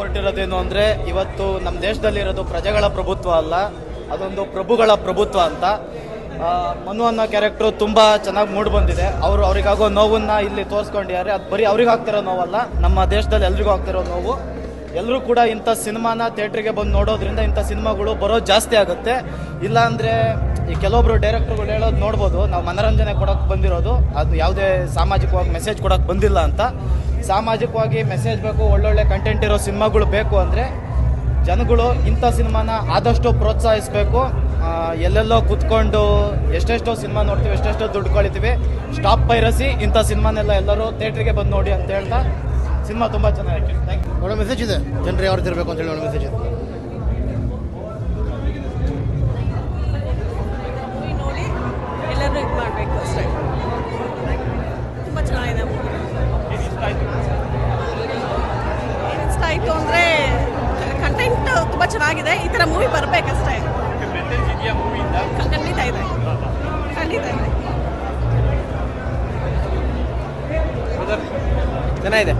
ಹೇಳಕ್ ಅಂದರೆ ಇವತ್ತು ನಮ್ಮ ದೇಶದಲ್ಲಿರೋದು ಪ್ರಜೆಗಳ ಪ್ರಭುತ್ವ ಅಲ್ಲ, ಅದೊಂದು ಪ್ರಭುಗಳ ಪ್ರಭುತ್ವ ಅಂತ. ಮನು ಅನ್ನೋ ಕ್ಯಾರೆಕ್ಟ್ರು ತುಂಬ ಚೆನ್ನಾಗಿ ಮೂಡ್ ಬಂದಿದೆ. ಅವರು ಅವ್ರಿಗಾಗೋ ನೋವನ್ನು ಇಲ್ಲಿ ತೋರಿಸ್ಕೊಂಡಿದ್ದಾರೆ. ಅದು ಬರೀ ಅವ್ರಿಗೆ ಆಗ್ತಿರೋ ನೋವಲ್ಲ, ನಮ್ಮ ದೇಶದಲ್ಲಿ ಎಲ್ರಿಗೂ ಆಗ್ತಿರೋ ನೋವು. ಎಲ್ಲರೂ ಕೂಡ ಇಂಥ ಸಿನಿಮಾನ ಥಿಯೇಟ್ರಿಗೆ ಬಂದು ನೋಡೋದ್ರಿಂದ ಇಂಥ ಸಿನಿಮಾಗಳು ಬರೋದು ಜಾಸ್ತಿ ಆಗುತ್ತೆ. ಇಲ್ಲಾಂದರೆ ಈ ಕೆಲವೊಬ್ರು ಡೈರೆಕ್ಟ್ರುಗಳು ಹೇಳೋದು ನೋಡ್ಬೋದು. ನಾವು ಮನರಂಜನೆ ಕೊಡೋಕೆ ಬಂದಿರೋದು, ಅದು ಯಾವುದೇ ಸಾಮಾಜಿಕವಾಗಿ ಮೆಸೇಜ್ ಕೊಡೋಕೆ ಬಂದಿಲ್ಲ ಅಂತ. ಸಾಮಾಜಿಕವಾಗಿ ಮೆಸೇಜ್ ಬೇಕು, ಒಳ್ಳೊಳ್ಳೆ ಕಂಟೆಂಟ್ ಇರೋ ಸಿನಿಮಾಗಳು ಬೇಕು ಅಂದರೆ ಜನಗಳು ಇಂಥ ಸಿನಿಮಾನ ಆದಷ್ಟು ಪ್ರೋತ್ಸಾಹಿಸಬೇಕು. ಎಲ್ಲೆಲ್ಲೋ ಕುತ್ಕೊಂಡು ಎಷ್ಟೆಷ್ಟೋ ಸಿನಿಮಾ ನೋಡ್ತೀವಿ, ಎಷ್ಟೆಷ್ಟೋ ದುಡ್ಡು ಕಳಿತೀವಿ ಸ್ಟಾಪ್ ಪೈರಸಿ ಇಂಥ ಸಿನಿಮಾನೆಲ್ಲ ಎಲ್ಲರೂ ಥಿಯೇಟ್ರಿಗೆ ಬಂದು ನೋಡಿ ಅಂತ ಹೇಳ್ತಾ ಸಿನಿಮಾ ತುಂಬ ಚೆನ್ನಾಗಿದೆ ಥ್ಯಾಂಕ್ ಯು ಒಳ್ಳೆ ಮೆಸೇಜ್ ಇದೆ. ಜನರು ಯಾವ್ದು ಇರಬೇಕು ಅಂತ ಹೇಳಿ ಒಳ್ಳೆ ಮೆಸೇಜ್ ಇದೆ. ಆಯಿತು ಅಂದರೆ ಕಂಟೆಂಟ್ ತುಂಬ ಚೆನ್ನಾಗಿದೆ. ಈ ಥರ ಮೂವಿ ಬರಬೇಕಷ್ಟೇ. ಖಂಡಿತ ಇದೆ. ಖಂಡಿತ ಇದೆ. ಚೆನ್ನಾಗಿದೆ.